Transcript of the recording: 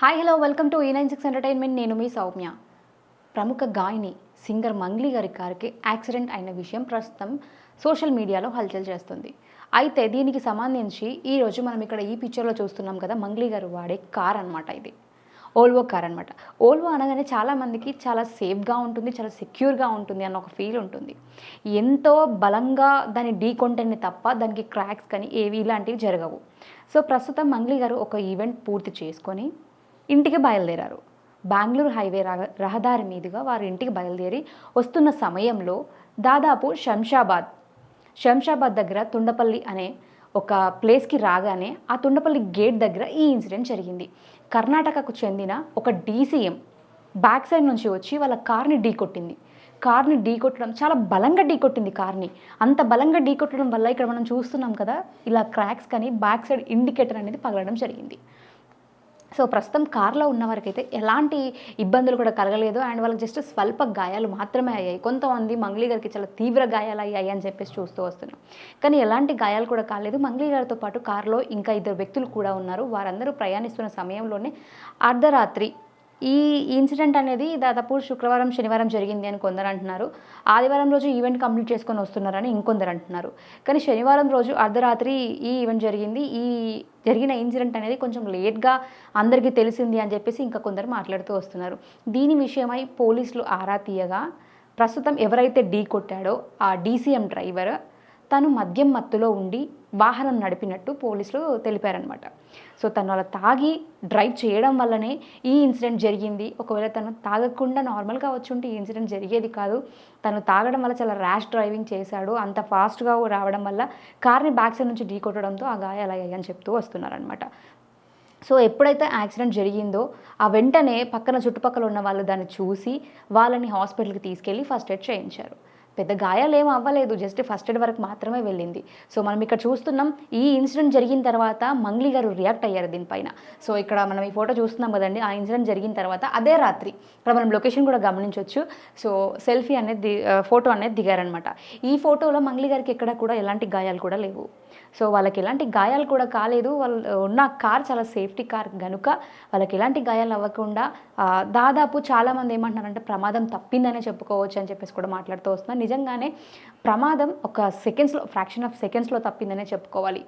Hi hello welcome to ఈ nine six entertainment నేను మీ సౌమ్య. ప్రముఖ గాయని సింగర్ మంగ్లీ గారి కారుకి యాక్సిడెంట్ అయిన విషయం ప్రస్తుతం సోషల్ మీడియాలో హల్చల్ చేస్తుంది. అయితే దీనికి సంబంధించి ఈరోజు మనం ఇక్కడ ఈ పిక్చర్లో చూస్తున్నాం కదా మంగ్లీ గారు వాడే కార్ అనమాట ఇది. ఓల్వో కార్ అనమాట ఓల్వో అనగానే చాలామందికి చాలా సేఫ్గా ఉంటుంది చాలా సెక్యూర్గా ఉంటుంది అన్న ఒక ఫీల్ ఉంటుంది. ఎంతో బలంగా దాని డీ కొంటేనే తప్ప దానికి క్రాక్స్ కానీ ఏవి ఇలాంటివి జరగవు. సో ప్రస్తుతం మంగ్లీ గారు ఒక ఈవెంట్ పూర్తి చేసుకొని ఇంటికి బయలుదేరారు. బెంగళూరు హైవే రహ- రహదారి మీదుగా వారి ఇంటికి బయలుదేరి వస్తున్న సమయంలో దాదాపు శంషాబాద్ శంషాబాద్ దగ్గర తుండపల్లి అనే ఒక ప్లేస్కి రాగానే ఆ తుండపల్లి గేట్ దగ్గర ఈ ఇన్సిడెంట్ జరిగింది. కర్ణాటకకు చెందిన ఒక డీసీఎం బ్యాక్ సైడ్ నుంచి వచ్చి వాళ్ళ కార్ని ఢీకొట్టింది కార్ని ఢీకొట్టడం చాలా బలంగా ఢీకొట్టింది కార్ని. అంత బలంగా ఢీకొట్టడం వల్ల ఇక్కడ మనం చూస్తున్నాం కదా ఇలా క్రాక్స్ కానీ బ్యాక్ సైడ్ ఇండికేటర్ అనేది పగలడం జరిగింది. సో ప్రస్తుతం కార్లో ఉన్న వారికైతే ఎలాంటి ఇబ్బందులు కూడా కలగలేదు. అండ్ వాళ్ళకి జస్ట్ స్వల్ప గాయాలు మాత్రమే అయ్యాయి. కొంతమంది మంగ్లీ గారికి చాలా తీవ్ర గాయాలు అయ్యాయి అని చెప్పేసి చూస్తూ వస్తున్నాం. కానీ ఎలాంటి గాయాలు కూడా కాలేదు. మంగ్లీ గారితో పాటు కారులో ఇంకా ఇద్దరు వ్యక్తులు కూడా ఉన్నారు. వారందరూ ప్రయాణిస్తున్న సమయంలోనే అర్ధరాత్రి ఈ ఇన్సిడెంట్ అనేది దాదాపు శుక్రవారం శనివారం జరిగింది అని కొందరు అంటున్నారు. ఆదివారం రోజు ఈవెంట్ కంప్లీట్ చేసుకొని వస్తున్నారని ఇంకొందరు అంటున్నారు. కానీ శనివారం రోజు అర్ధరాత్రి ఈ ఈవెంట్ జరిగింది. ఈ జరిగిన ఇన్సిడెంట్ అనేది కొంచెం లేట్గా అందరికీ తెలిసింది అని చెప్పేసి ఇంకా కొందరు మాట్లాడుతూ వస్తున్నారు. దీని విషయమై పోలీసులు ఆరా తీయగా ప్రస్తుతం ఎవరైతే ఢీ కొట్టాడో ఆ డీసీఎం డ్రైవర్ తను మద్యం మత్తులో ఉండి వాహనం నడిపినట్టు పోలీసులు తెలిపారనమాట సో తను అలా తాగి డ్రైవ్ చేయడం వల్లనే ఈ ఇన్సిడెంట్ జరిగింది. ఒకవేళ తను తాగకుండా నార్మల్గా వచ్చి ఉంటే ఈ ఇన్సిడెంట్ జరిగేది కాదు. తను తాగడం వల్ల చాలా ర్యాష్ డ్రైవింగ్ చేశాడు. అంత ఫాస్ట్గా రావడం వల్ల కార్ని బ్యాక్ సైడ్ నుంచి ఢీ కొట్టడంతో ఆ గాయాలు అయ్యాయి అని చెప్తూ వస్తున్నారనమాట సో ఎప్పుడైతే యాక్సిడెంట్ జరిగిందో ఆ వెంటనే పక్కన చుట్టుపక్కల ఉన్న వాళ్ళు దాన్ని చూసి వాళ్ళని హాస్పిటల్కి తీసుకెళ్ళి ఫస్ట్ ఎయిడ్ చేయించారు. పెద్ద గాయాలు ఏం అవ్వలేదు జస్ట్ ఫస్ట్ ఎయిడ్ వరకు మాత్రమే వెళ్ళింది. సో మనం ఇక్కడ చూస్తున్నాం ఈ ఇన్సిడెంట్ జరిగిన తర్వాత మంగ్లీ గారు రియాక్ట్ అయ్యారు దీనిపైన. సో ఇక్కడ మనం ఈ ఫోటో చూస్తున్నాం కదండి ఆ ఇన్సిడెంట్ జరిగిన తర్వాత అదే రాత్రి. ఇక్కడ మనం లొకేషన్ కూడా గమనించవచ్చు సో సెల్ఫీ అనేది ఫోటో అనేది దిగారనమాట ఈ ఫోటోలో మంగ్లీ గారికి ఎక్కడ కూడా ఎలాంటి గాయాలు కూడా లేవు. సో వాళ్ళకి ఎలాంటి గాయాలు కూడా కాలేదు. వాళ్ళు ఉన్న కార్ చాలా సేఫ్టీ కార్ గనుక వాళ్ళకి ఎలాంటి గాయాలు అవ్వకుండా దాదాపు చాలామంది ఏమంటున్నారంటే ప్రమాదం తప్పిందనే చెప్పుకోవచ్చు అని చెప్పేసి కూడా మాట్లాడుతూ వస్తున్నారు. నిజంగానే ప్రమాదం ఒక సెకండ్స్లో ఫ్రాక్షన్ ఆఫ్ సెకండ్స్లో తప్పిందనే చెప్పుకోవాలి.